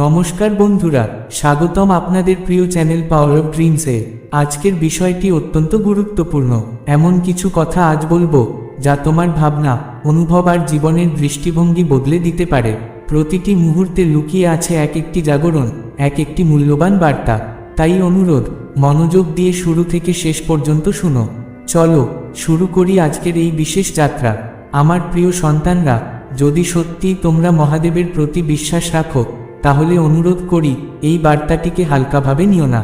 নমস্কার বন্ধুরা, স্বাগতম আপনাদের প্রিয় চ্যানেল পাওয়ার অফ ড্রিমসে আজকের বিষয়টি অত্যন্ত গুরুত্বপূর্ণ। এমন কিছু কথা আজ বলব, যা তোমার ভাবনা, অনুভব আর জীবনের দৃষ্টিভঙ্গি বদলে দিতে পারে। প্রতিটি মুহূর্তে লুকিয়ে আছে এক একটি জাগরণ, এক একটি মূল্যবান বার্তা। তাই অনুরোধ, মনোযোগ দিয়ে শুরু থেকে শেষ পর্যন্ত শুনো। চলো, শুরু করি আজকের এই বিশেষ যাত্রা। আমার প্রিয় সন্তানরা, যদি সত্যিই তোমরা মহাদেবের প্রতি বিশ্বাস রাখো তাহলে অনুরোধ করি, এই বার্তাটিকে হালকাভাবে নিও না।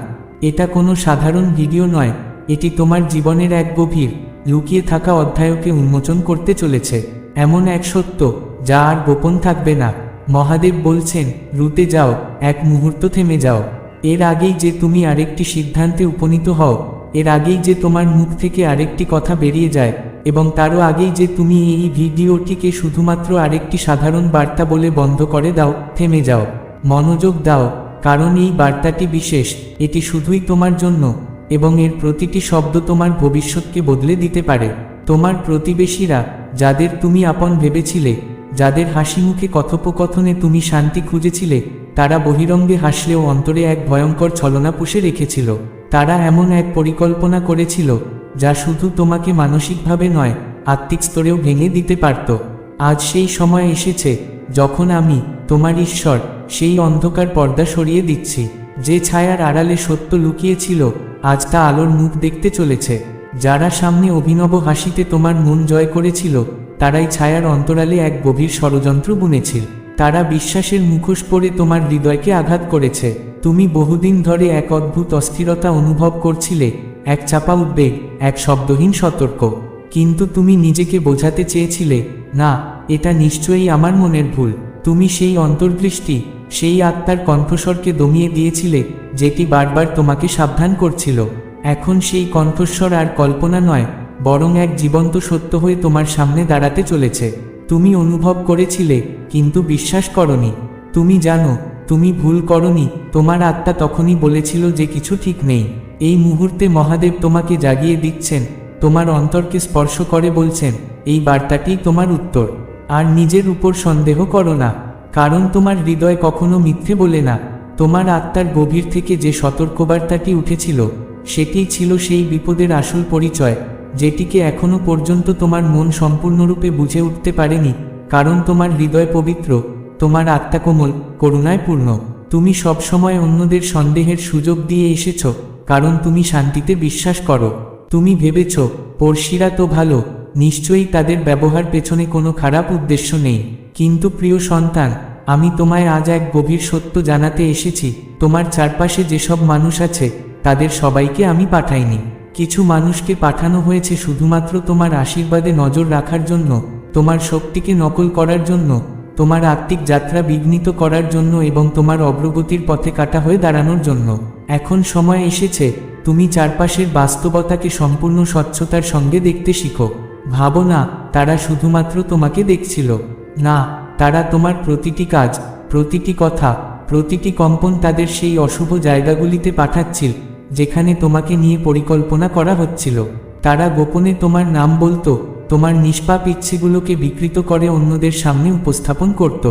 এটা কোনো সাধারণ ভিডিও নয়, এটি তোমার জীবনের এক গভীর, লুকিয়ে থাকা অধ্যায়কে উন্মোচন করতে চলেছে। এমন এক সত্য, যা আর গোপন থাকবে না। মহাদেব বলছেন, রুতে যাও, এক মুহূর্ত থেমে যাও। এর আগেই যে তুমি আরেকটি সিদ্ধান্তে উপনীত হও, এর আগেই যে তোমার মুখ থেকে আরেকটি কথা বেরিয়ে যায়, এবং তারও আগেই যে তুমি এই ভিডিওটিকে শুধুমাত্র আরেকটি সাধারণ বার্তা বলে বন্ধ করে দাও, থেমে যাও। মনোযোগ দাও, কারণ এই বার্তাটি বিশেষ, এটি শুধুই তোমার জন্য, এবং এর প্রতিটি শব্দ তোমার ভবিষ্যৎকে বদলে দিতে পারে। তোমার প্রতিবেশীরা, যাদের তুমি আপন ভেবেছিলে, যাদের হাসি মুখে কথোপকথনে তুমি শান্তি খুঁজেছিলে, তারা বহিরঙ্গে হাসলেও অন্তরে এক ভয়ঙ্কর ছলনা পুষে রেখেছিল। তারা এমন এক পরিকল্পনা করেছিল, যা শুধু তোমাকে মানসিকভাবে নয়, আত্মিক স্তরেও ভেঙে দিতে পারত। আজ সেই সময় এসেছে, যখন আমি, তোমার ঈশ্বর সেই অন্ধকার পর্দা সরিয়ে দিচ্ছি। যে ছায়ার আড়ালে সত্য লুকিয়েছিল, আজ তা আলোর মুখ দেখতে চলেছে। যারা সামনে অভিনব হাসিতে তোমার মন জয় করেছিল, তারাই ছায়ার অন্তরালে এক গভীর ষড়যন্ত্র বুনেছিল তারা বিশ্বাসের মুখোশ পরে তোমার হৃদয়কে আঘাত করেছে। তুমি বহুদিন ধরে এক অদ্ভুত অস্থিরতা অনুভব করছিলে, এক চাপা উদ্বেগ, এক শব্দহীন সতর্ক। কিন্তু তুমি নিজেকে বোঝাতে চেয়েছিলে, না, এটা নিশ্চয়ই আমার মনের ভুল। তুমি সেই অন্তর্দৃষ্টি সেই আত্মার কণ্ঠস্বরকে দমিয়ে দিয়েছিলে, যেটি বারবার তোমাকে সাবধান করছিল। এখন সেই কণ্ঠস্বর আর কল্পনা নয়, বরং এক জীবন্ত সত্য হয়ে তোমার সামনে দাঁড়াতে চলেছে। তুমি অনুভব করেছিলে, কিন্তু বিশ্বাস করনি। তুমি জানো, তুমি ভুল করনি, তোমার আত্মা তখনই বলেছিল যে কিছু ঠিক নেই। এই মুহূর্তে মহাদেব তোমাকে জাগিয়ে দিচ্ছেন, তোমার অন্তরকে স্পর্শ করে বলছেন, এই বার্তাটি তোমার উত্তর। আর নিজের উপর সন্দেহ করো না। কারণ তোমার হৃদয় কখনো মিথ্যে বলে না। তোমার আত্মার গভীর থেকে যে সতর্কবার্তাটি উঠেছিল সেটি ছিল সেই বিপদের আসল পরিচয়, যেটিকে এখনও পর্যন্ত তোমার মন সম্পূর্ণরূপে বুঝে উঠতে পারেনি, কারণ তোমার হৃদয় পবিত্র, তোমার আত্মা কোমল, করুণায় পূর্ণ। তুমি সবসময় অন্যদের সন্দেহের সুযোগ দিয়ে এসেছ, কারণ তুমি শান্তিতে বিশ্বাস করো। তুমি ভেবেছ, পড়শিরা তো ভালো, নিশ্চয়ই তাদের ব্যবহার পেছনে কোনো খারাপ উদ্দেশ্য নেই। কিন্তু প্রিয় সন্তান, আমি তোমায় আজ এক গভীর সত্য জানাতে এসেছি। তোমার চারপাশে যেসব মানুষ আছে, তাদের সবাইকে আমি পাঠাইনি। কিছু মানুষকে পাঠানো হয়েছে শুধুমাত্র তোমার আশীর্বাদে নজর রাখার জন্য, তোমার শক্তিকে নকল করার জন্য, তোমার আত্মিক যাত্রা বিঘ্নিত করার জন্য এবং তোমার অগ্রগতির পথে কাটা হয়ে দাঁড়ানোর জন্য। এখন সময় এসেছে, তুমি চারপাশের বাস্তবতাকে সম্পূর্ণ স্বচ্ছতার সঙ্গে দেখতে শিখো। ভাবো না তারা শুধুমাত্র তোমাকে দেখছিল। না, তারা তোমার প্রতিটি কাজ, প্রতিটি কথা, প্রতিটি কম্পন তাদের সেই অশুভ জায়গাগুলিতে পাঠাচ্ছিল, যেখানে তোমাকে নিয়ে পরিকল্পনা করা হচ্ছিল। তারা গোপনে তোমার নাম বলতো, তোমার নিষ্পাপ ইচ্ছেগুলোকে বিকৃত করে অন্যদের সামনে উপস্থাপন করত।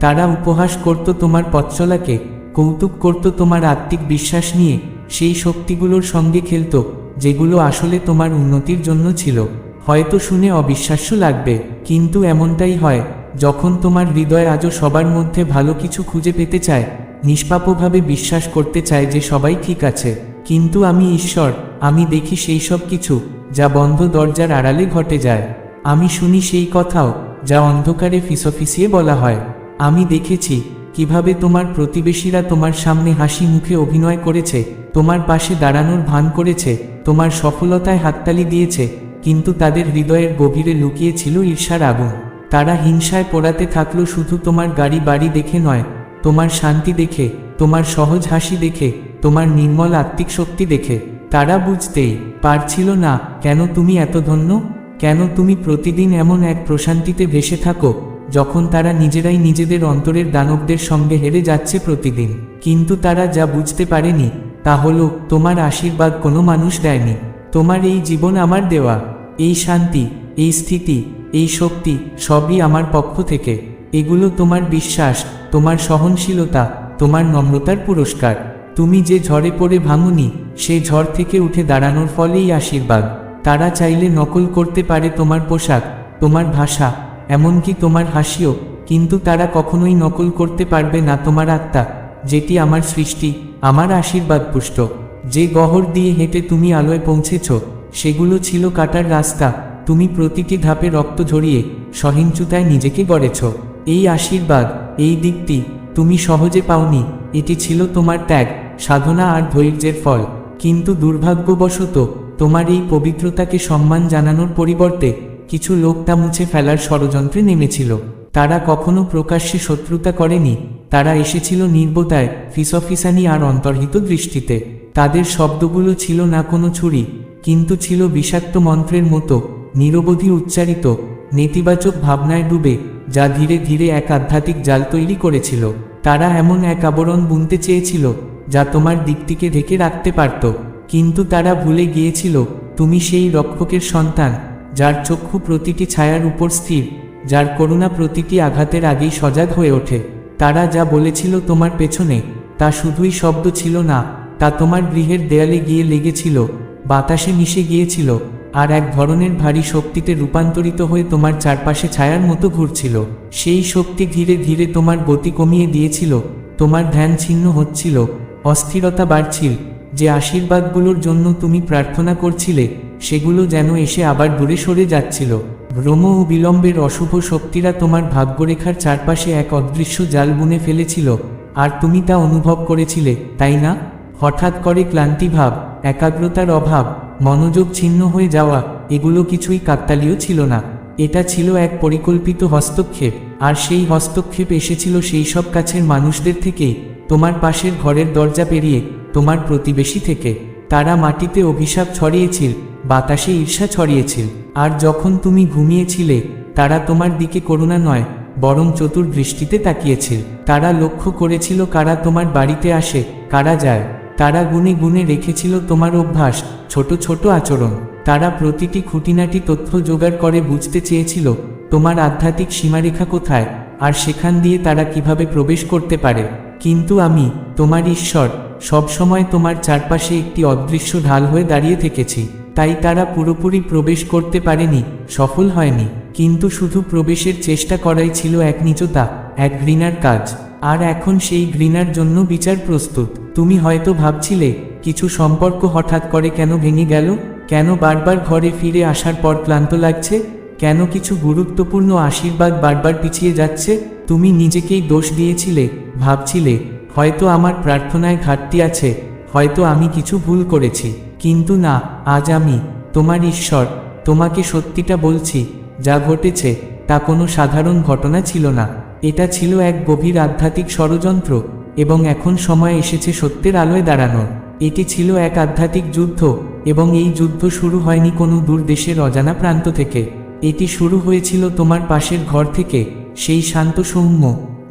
তারা উপহাস করত তোমার পথচলাকে কৌতুক করত তোমার আত্মিক বিশ্বাস নিয়ে, সেই শক্তিগুলোর সঙ্গে খেলত, যেগুলো আসলে তোমার উন্নতির জন্য ছিল। হয়তো শুনে অবিশ্বাস্য লাগবে, কিন্তু এমনটাই হয় যখন তোমার হৃদয় আজও সবার মধ্যে ভালো কিছু খুঁজে পেতে চায়, নিষ্পাপভাবে বিশ্বাস করতে চায় যে সবাই ঠিক আছে। কিন্তু আমি ঈশ্বর, আমি দেখি সেই সব কিছু, যা বন্ধ দরজার আড়ালে ঘটে যায়। আমি শুনি সেই কথাও, যা অন্ধকারে ফিসফিসিয়ে বলা হয়। আমি দেখেছি, কীভাবে তোমার প্রতিবেশীরা তোমার সামনে হাসি মুখে অভিনয় করেছে, তোমার পাশে দাঁড়ানোর ভান করেছে, তোমার সফলতায় হাততালি দিয়েছে, কিন্তু তাদের হৃদয়ের গভীরে লুকিয়েছিল ঈর্ষার আগুন। তারা হিংসায় পোড়াতে থাকল শুধু তোমার গাড়ি বাড়ি দেখে নয়, তোমার শান্তি দেখে, তোমার সহজ হাসি দেখে, তোমার নির্মল আত্মিক শক্তি দেখে। তারা বুঝতেই পারছিল না, কেন তুমি এত ধন্য? কেন তুমি প্রতিদিন এমন এক প্রশান্তিতে ভেসে থাকো, যখন তারা নিজেরাই নিজেদের অন্তরের দানবদের সঙ্গে হেরে যাচ্ছে প্রতিদিন? কিন্তু তারা যা বুঝতে পারেনি, তা হলো, তোমার আশীর্বাদ কোনো মানুষ দেয়নি। তোমার এই জীবন আমার দেওয়া, এই শান্তি, এই স্থিতি এই শক্তি সবই আমার পক্ষ থেকে। এগুলো তোমার বিশ্বাস, তোমার সহনশীলতা, তোমার নম্রতার পুরস্কার। তুমি যে ঝড়ে পড়ে ভাঙুনি সেই ঝড় থেকে উঠে দাঁড়ানোর ফলেই আশীর্বাদ। তারা চাইলে নকল করতে পারে তোমার পোশাক, তোমার ভাষা, এমনকি তোমার হাসিও, কিন্তু তারা কখনোই নকল করতে পারবে না তোমার আত্মা, যেটি আমার সৃষ্টি, আমার আশীর্বাদ পুষ্ট যে গহর দিয়ে হেঁটে তুমি আলোয় পৌঁছেছ, সেগুলো ছিল কাটার রাস্তা তুমি প্রতিটি ধাপে রক্ত ঝরিয়ে সহিংসুতায় নিজেকে গড়েছ। এই আশীর্বাদ, এই দিকটি তুমি সহজে পাওনি। এটি ছিল তোমার ত্যাগ, সাধনা আর ধৈর্যের ফল। কিন্তু দুর্ভাগ্যবশত তোমার এই পবিত্রতাকে সম্মান জানানোর পরিবর্তে কিছু লোক তা মুছে ফেলার ষড়যন্ত্রে নেমেছিল। তারা কখনো প্রকাশ্যে শত্রুতা করেনি। তারা এসেছিল নির্বতায় ফিসফিসানি আর অন্তর্হিত দৃষ্টিতে। তাদের শব্দগুলো ছিল না কোনো ছুরি, কিন্তু ছিল বিষাক্ত মন্ত্রের মতো নিরবধি উচ্চারিত নেতিবাচক ভাবনায় ডুবে, যা ধীরে ধীরে এক আধ্যাত্মিক জাল তৈরি করেছিল। তারা এমন এক আবরণ বুনতে চেয়েছিল, যা তোমার দিকটিকে ঢেকে রাখতে পারত। কিন্তু তারা ভুলে গিয়েছিল, তুমি সেই রক্ষকের সন্তান, যার চক্ষু প্রতিটি ছায়ার উপর স্থির, যার করুণা প্রতিটি আঘাতের আগেই সজাগ হয়ে ওঠে। তারা যা বলেছিল তোমার পেছনে, তা শুধুই শব্দ ছিল না, তা তোমার গৃহের দেয়ালে গিয়ে লেগেছিল, বাতাসে মিশে গিয়েছিল। আর এক ধরনের ভারী শক্তিতে রূপান্তরিত হয়ে তোমার চারপাশে ছায়ার মতো ঘুরছিল। সেই শক্তি ধীরে ধীরে তোমার গতি কমিয়ে দিয়েছিল। তোমার ধ্যান ছিন্ন হচ্ছিল। অস্থিরতা বাড়ছিল। যে আশীর্বাদগুলোর জন্য তুমি প্রার্থনা করছিলে, সেগুলো যেন এসে আবার দূরে সরে যাচ্ছিল। ভ্রম ও বিলম্বের অশুভ শক্তিরা তোমার ভাগ্যরেখার চারপাশে এক অদৃশ্য জাল বুনে ফেলেছিল। আর তুমি তা অনুভব করেছিলে, তাই না? হঠাৎ করে ক্লান্তিভাব, একাগ্রতার অভাব মনোযোগ ছিন্ন হয়ে যাওয়া, এগুলো কিছুই কাকতালীয় ছিল না। এটা ছিল এক পরিকল্পিত হস্তক্ষেপ, আর সেই হস্তক্ষেপ এসেছিল সেই সব কাছের মানুষদের থেকেই তোমার পাশের ঘরের দরজা পেরিয়ে, তোমার প্রতিবেশী থেকে। তারা মাটিতে অভিশাপ ছড়িয়েছিল, বাতাসে ঈর্ষা ছড়িয়েছিল, আর যখন তুমি ঘুমিয়েছিলে, তারা তোমার দিকে করুণা নয়, বরং চতুর দৃষ্টিতে তাকিয়েছিল। তারা লক্ষ্য করেছিল কারা তোমার বাড়িতে আসে, কারা যায়। তারা গুনে গুনে রেখেছিল তোমার অভ্যাস, ছোট ছোট আচরণ। তারা প্রতিটি খুঁটিনাটি তথ্য জোগাড় করে বুঝতে চেয়েছিল, তোমার আধ্যাত্মিক সীমারেখা কোথায়, আর সেখান দিয়ে তারা কীভাবে প্রবেশ করতে পারে। কিন্তু আমি, তোমার ঈশ্বর, সবসময় তোমার চারপাশে একটি অদৃশ্য ঢাল হয়ে দাঁড়িয়ে থেকেছি। তাই তারা পুরোপুরি প্রবেশ করতে পারেনি, সফল হয়নি। কিন্তু শুধু প্রবেশের চেষ্টা করাই ছিল এক নিচতা, এক ঘৃণার কাজ। আর এখন সেই ঘৃণার জন্য বিচার প্রস্তুত। তুমি হয়তো ভাবছিলে, কিছু সম্পর্ক হঠাৎ করে কেন ভেঙে গেল? কেন বারবার ঘরে ফিরে আসার পর ক্লান্ত লাগছে? কেন কিছু গুরুত্বপূর্ণ আশীর্বাদ বারবার পিছিয়ে যাচ্ছে? তুমি নিজেকেই দোষ দিয়েছিলে, ভাবছিলে, হয়তো আমার প্রার্থনায় ঘাটতি আছে, হয়তো আমি কিছু ভুল করেছি। কিন্তু না, আজ আমি, তোমার ঈশ্বর, তোমাকে সত্যিটা বলছি, যা ঘটেছে, তা কোনো সাধারণ ঘটনা ছিল না। এটা ছিল এক গভীর আধ্যাত্মিক ষড়যন্ত্র, এবং এখন সময় এসেছে সত্যের আলোয় দাঁড়ানোর। এটি ছিল এক আধ্যাত্মিক যুদ্ধ, এবং এই যুদ্ধ শুরু হয়নি কোনো দূর দেশের অজানা প্রান্ত থেকে। এটি শুরু হয়েছিল তোমার পাশের ঘর থেকে, সেই শান্ত সৌম্য,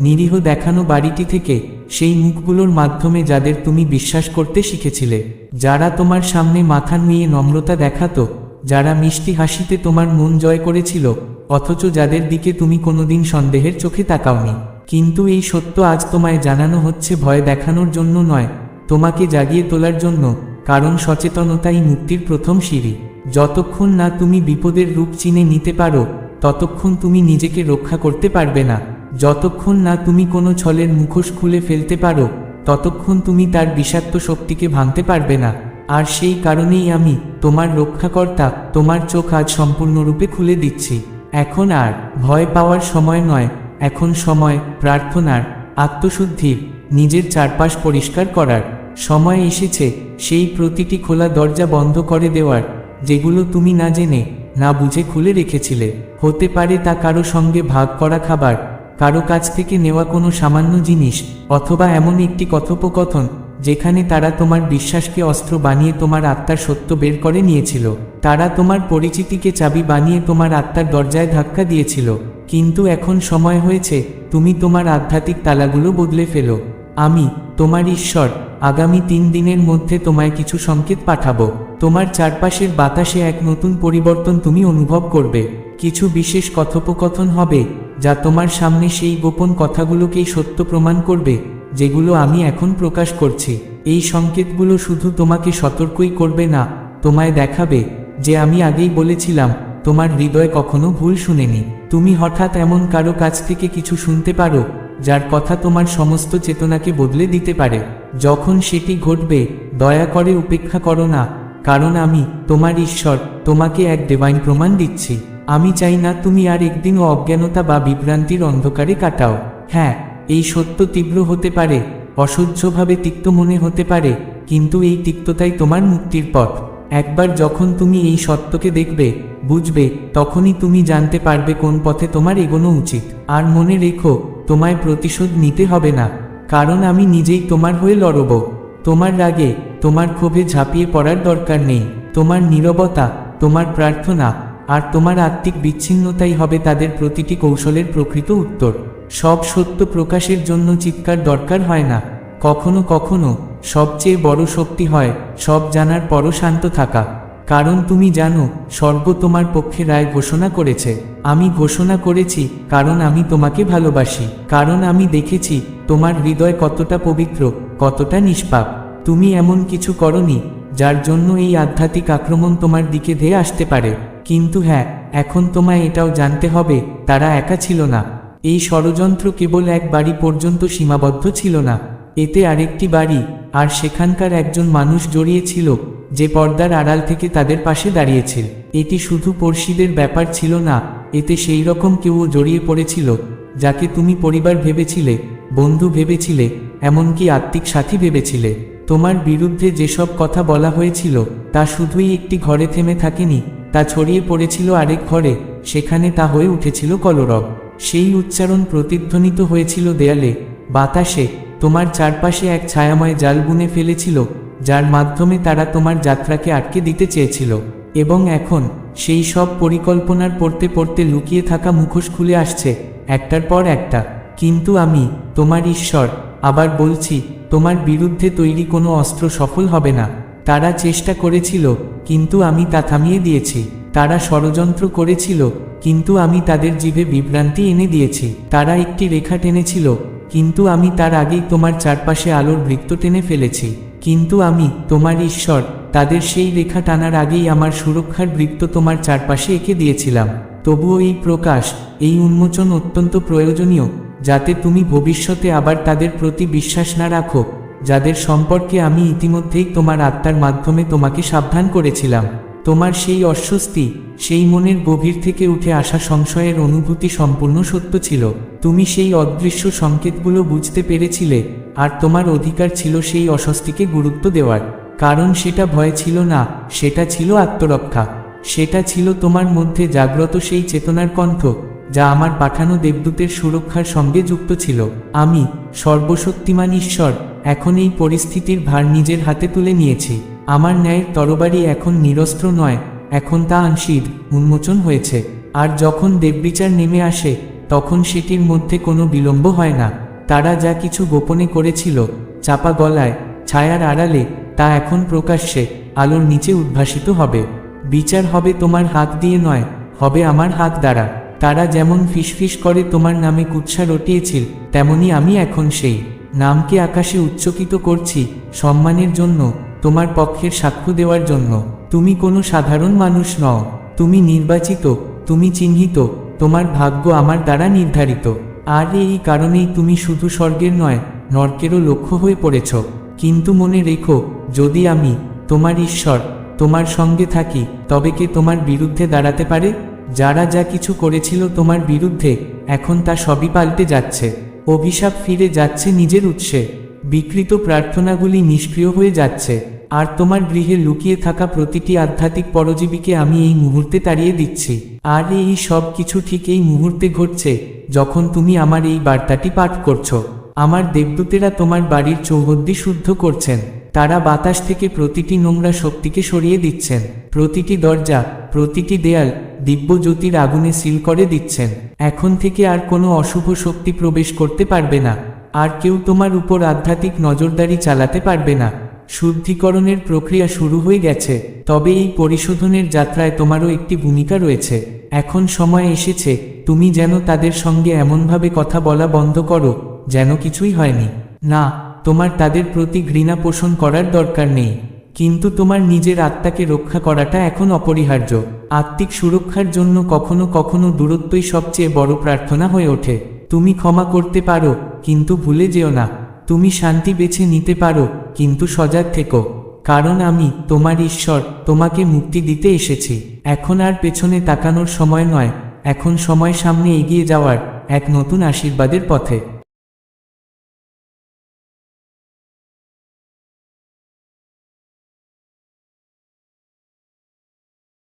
নিরীহ দেখানো বাড়িটি থেকে, সেই মুখগুলোর মাধ্যমে যাদের তুমি বিশ্বাস করতে শিখেছিলে, যারা তোমার সামনে মাথা নিয়ে নম্রতা দেখাতো যারা মিষ্টি হাসিতে তোমার মন জয় করেছিল, অথচ যাদের দিকে তুমি কোনোদিন সন্দেহের চোখে তাকাওনি। কিন্তু এই সত্য আজ তোমায় জানানো হচ্ছে ভয় দেখানোর জন্য নয়, তোমাকে জাগিয়ে তোলার জন্য, কারণ সচেতনতাই মুক্তির প্রথম সিঁড়ি। যতক্ষণ না তুমি বিপদের রূপ চিনে নিতে পারো, ততক্ষণ তুমি নিজেকে রক্ষা করতে পারবে না। যতক্ষণ না তুমি কোনো ছলের মুখোশ খুলে ফেলতে পারো, ততক্ষণ তুমি তার বিষাক্ত শক্তিকে ভাঙতে পারবে না। আর সেই কারণেই আমি তোমার রক্ষাকর্তা, তোমার চোখ আজ সম্পূর্ণরূপে খুলে দিচ্ছি। এখন আর ভয় পাওয়ার সময় নয়, এখন সময় প্রার্থনার, আত্মশুদ্ধির, নিজের চারপাশ পরিষ্কার করার। সময় এসেছে, সেই প্রতিটি খোলা দরজা বন্ধ করে দেওয়ার, যেগুলো তুমি না জেনে, না বুঝে খুলে রেখেছিলে। হতে পারে তা কারও সঙ্গে ভাগ করা খাবার, কারও কাছ থেকে নেওয়া কোনো সামান্য জিনিস, অথবা এমন একটি কথোপকথন যেখানে তারা তোমার বিশ্বাসকে অস্ত্র বানিয়ে তোমার আত্মার সত্য বের করে নিয়েছিল। তারা তোমার পরিচিতিকে চাবি বানিয়ে তোমার আত্মার দরজায় ধাক্কা দিয়েছিল। কিন্তু এখন সময় হয়েছে, তুমি তোমার আধ্যাত্মিক তালাগুলো বদলে ফেলো। আমি, তোমার ঈশ্বর, আগামী তিন দিনের মধ্যে তোমায় কিছু সংকেত পাঠাবো। তোমার চারপাশের বাতাসে এক নতুন পরিবর্তন তুমি অনুভব করবে। কিছু বিশেষ কথোপকথন হবে, যা তোমার সামনে সেই গোপন কথাগুলোকেই সত্য প্রমাণ করবে। যেগুলো আমি এখন প্রকাশ করছি, এই সংকেতগুলো শুধু তোমাকে সতর্কই করবে না, তোমায় দেখাবে, যে আমি আগেই বলেছিলাম, তোমার হৃদয় কখনো ভুল শুনেনি। তুমি হঠাৎ এমন কারও কাছ থেকে কিছু শুনতে পারো, যার কথা তোমার সমস্ত চেতনাকে বদলে দিতে পারে। যখন সেটি ঘটবে, দয়া করে উপেক্ষা করো না, কারণ আমি, তোমার ঈশ্বর, তোমাকে এক ডিভাইন প্রমাণ দিচ্ছি। আমি চাই না তুমি আর একদিনও অজ্ঞানতা বা বিভ্রান্তির অন্ধকারে কাটাও। হ্যাঁ এই সত্য তীব্র হতে পারে, অসহ্যভাবে তিক্ত মনে হতে পারে, কিন্তু এই তিক্ততাই তোমার মুক্তির পথ। একবার যখন তুমি এই সত্যকে দেখবে, বুঝবে, তখনই তুমি জানতে পারবে কোন পথে তোমার এগোনো উচিত। আর মনে রেখো, তোমায় প্রতিশোধ নিতে হবে না, কারণ আমি নিজেই তোমার হয়ে লড়ব। তোমার রাগে, তোমার ক্ষোভে ঝাঁপিয়ে পড়ার দরকার নেই। তোমার নীরবতা, তোমার প্রার্থনা, আর তোমার আত্মিক বিচ্ছিন্নতাই হবে তাদের প্রতিটি কৌশলের প্রকৃত উত্তর। সব সত্য প্রকাশের জন্য চিৎকার দরকার হয় না। কখনো কখনো সবচেয়ে বড় শক্তি হয়, সব জানার পরও শান্ত থাকা। কারণ তুমি জানো স্বর্গ তোমার পক্ষে রায় ঘোষণা করেছে। আমি ঘোষণা করেছি, কারণ আমি তোমাকে ভালোবাসি। কারণ আমি দেখেছি, তোমার হৃদয় কতটা পবিত্র, কতটা নিষ্পাপ। তুমি এমন কিছু করনি, যার জন্য এই আধ্যাত্মিক আক্রমণ তোমার দিকে ধেয়ে আসতে পারে। কিন্তু হ্যাঁ এখন তোমায় এটাও জানতে হবে, তারা একা ছিল না। এই ষড়যন্ত্র কেবল এক বাড়ি পর্যন্ত সীমাবদ্ধ ছিল না, এতে আরেকটি বাড়ি আর সেখানকার একজন মানুষ জড়িয়েছিল, যে পর্দার আড়াল থেকে তাদের পাশে দাঁড়িয়েছে। এটি শুধু পড়শিদের ব্যাপার ছিল না, এতে সেই রকম কেউ জড়িয়ে পড়েছিল, যাকে তুমি পরিবার ভেবেছিলে, বন্ধু ভেবেছিলে, এমনকি আত্মিক সাথী ভেবেছিলে। তোমার বিরুদ্ধে যেসব কথা বলা হয়েছিল, তা শুধুই একটি ঘরে থেমে থাকেনি, তা ছড়িয়ে পড়েছিল আরেক ঘরে, সেখানে তা হয়ে উঠেছিল কলরব। সেই উচ্চারণ প্রতিধ্বনিত হয়েছিল দেয়ালে, বাতাসে, তোমার চারপাশে এক ছায়াময় জাল বুনে ফেলেছিল, যার মাধ্যমে তারা তোমার যাত্রাকে আটকে দিতে চেয়েছিল, এবং এখন সেই সব পরিকল্পনার পড়তে পড়তে লুকিয়ে থাকা মুখোশ খুলে আসছে, একটার পর একটা। কিন্তু আমি, তোমার ঈশ্বর, আবার বলছি, তোমার বিরুদ্ধে তৈরি কোনো অস্ত্র সফল হবে না। তারা চেষ্টা করেছিল, কিন্তু আমি তা থামিয়ে দিয়েছি। তারা ষড়যন্ত্র করেছিল কিন্তু আমি তাদের জিভে বিভ্রান্তি এনে দিয়েছি। তারা একটি রেখা টেনেছিল, কিন্তু আমি তার আগেই তোমার চারপাশে আলোর বৃত্ত টেনে ফেলেছি। কিন্তু আমি, তোমার ঈশ্বর, তাদের সেই রেখা টানার আগেই আমার সুরক্ষার বৃত্ত তোমার চারপাশে এঁকে দিয়েছিলাম। তবুও এই প্রকাশ, এই উন্মোচন অত্যন্ত প্রয়োজনীয়, যাতে তুমি ভবিষ্যতে আবার তাদের প্রতি বিশ্বাস না রাখো, যাদের সম্পর্কে আমি ইতিমধ্যেই তোমার আত্মার মাধ্যমে তোমাকে সাবধান করেছিলাম। তোমার সেই অস্বস্তি, সেই মনের গভীর থেকে উঠে আসা সংশয়ের অনুভূতি সম্পূর্ণ সত্য ছিল। তুমি সেই অদৃশ্য সংকেতগুলো বুঝতে পেরেছিলে, আর তোমার অধিকার ছিল সেই অস্বস্তিকে গুরুত্ব দেওয়ার। কারণ সেটা ভয় ছিল না, সেটা ছিল আত্মরক্ষা। সেটা ছিল তোমার মধ্যে জাগ্রত সেই চেতনার কণ্ঠ, যা আমার পাঠানো দেবদূতের সুরক্ষার সঙ্গে যুক্ত ছিল। আমি, সর্বশক্তিমান ঈশ্বর, এখন এই পরিস্থিতির ভার নিজের হাতে তুলে নিয়েছি। আমার ন্যায়ের তরবারি এখন নিরস্ত্র নয়, এখন তা আংশিক, উন্মোচন হয়েছে। আর যখন দেববিচার নেমে আসে, তখন সেটির মধ্যে কোনো বিলম্ব হয় না। তারা যা কিছু গোপনে করেছিল, চাপা গলায়, ছায়ার আড়ালে, তা এখন প্রকাশ্যে, আলোর নিচে উদ্ভাসিত হবে। বিচার হবে তোমার হাত দিয়ে নয়, হবে আমার হাত দ্বারা। তারা যেমন ফিসফিস করে তোমার নামে কুৎসা রটিয়েছিল, তেমনি আমি এখন সেই। নামকে আকাশে উচ্চকিত করছি, সম্মানের জন্য। তোমার পক্ষের সাক্ষ্য দেওয়ার জন্য। তুমি কোনো সাধারণ মানুষ নও। তুমি নির্বাচিত, তুমি চিহ্নিত, তোমার ভাগ্য আমার দ্বারা নির্ধারিত। আর এই কারণেই তুমি শুধু স্বর্গের নয়, নরকেরও লক্ষ্য হয়ে পড়েছ। কিন্তু মনে রেখো, যদি আমি, তোমার ঈশ্বর, তোমার সঙ্গে থাকি, তবে কে তোমার বিরুদ্ধে দাঁড়াতে পারে? যারা যা কিছু করেছিল তোমার বিরুদ্ধে, এখন তা সবই পাল্টে যাচ্ছে। অভিশাপ ফিরে যাচ্ছে নিজের উৎসে। বিকৃত প্রার্থনাগুলি নিষ্ক্রিয় হয়ে যাচ্ছে। আর তোমার গৃহে লুকিয়ে থাকা প্রতিটি আধ্যাত্মিক পরজীবীকে আমি এই মুহূর্তে তাড়িয়ে দিচ্ছি। আর এই সব কিছু ঠিক এই মুহূর্তে ঘটছে, যখন তুমি আমার এই বার্তাটি পাঠ করছ। আমার দেবদূতেরা তোমার বাড়ির চৌহদ্দি শুদ্ধ করছেন। তারা বাতাস থেকে প্রতিটি নোংরা শক্তিকে সরিয়ে দিচ্ছেন। প্রতিটি দরজা, প্রতিটি দেয়াল দিব্যজ্যোতির আগুনে সিল করে দিচ্ছেন। এখন থেকে আর কোনো অশুভ শক্তি প্রবেশ করতে পারবে না। আর কেউ তোমার উপর আধ্যাত্মিক নজরদারি চালাতে পারবে না। শুদ্ধিকরণের প্রক্রিয়া শুরু হয়ে গেছে, তবে এই পরিশোধনের যাত্রায় তোমারও একটি ভূমিকা রয়েছে। এখন সময় এসেছে, তুমি যেন তাদের সঙ্গে এমনভাবে কথা বলা বন্ধ করো, যেন কিছুই হয়নি। না, তোমার তাদের প্রতি ঘৃণা পোষণ করার দরকার নেই, কিন্তু তোমার নিজের আত্মাকে রক্ষা করাটা এখন অপরিহার্য। আত্মিক সুরক্ষার জন্য কখনো কখনো দূরত্বই সবচেয়ে বড় প্রার্থনা হয়ে ওঠে। তুমি ক্ষমা করতে পারো, কিন্তু ভুলে যেও না। তুমি শান্তি বেছে নিতে পারো কিন্তু সজাগ থেকো, কারণ আমি, তোমার ঈশ্বর, তোমাকে মুক্তি দিতে এসেছি। এখন আর পেছনে তাকানোর সময় নয়, এখন সময় সামনে এগিয়ে যাওয়ার এক নতুন আশীর্বাদের পথে।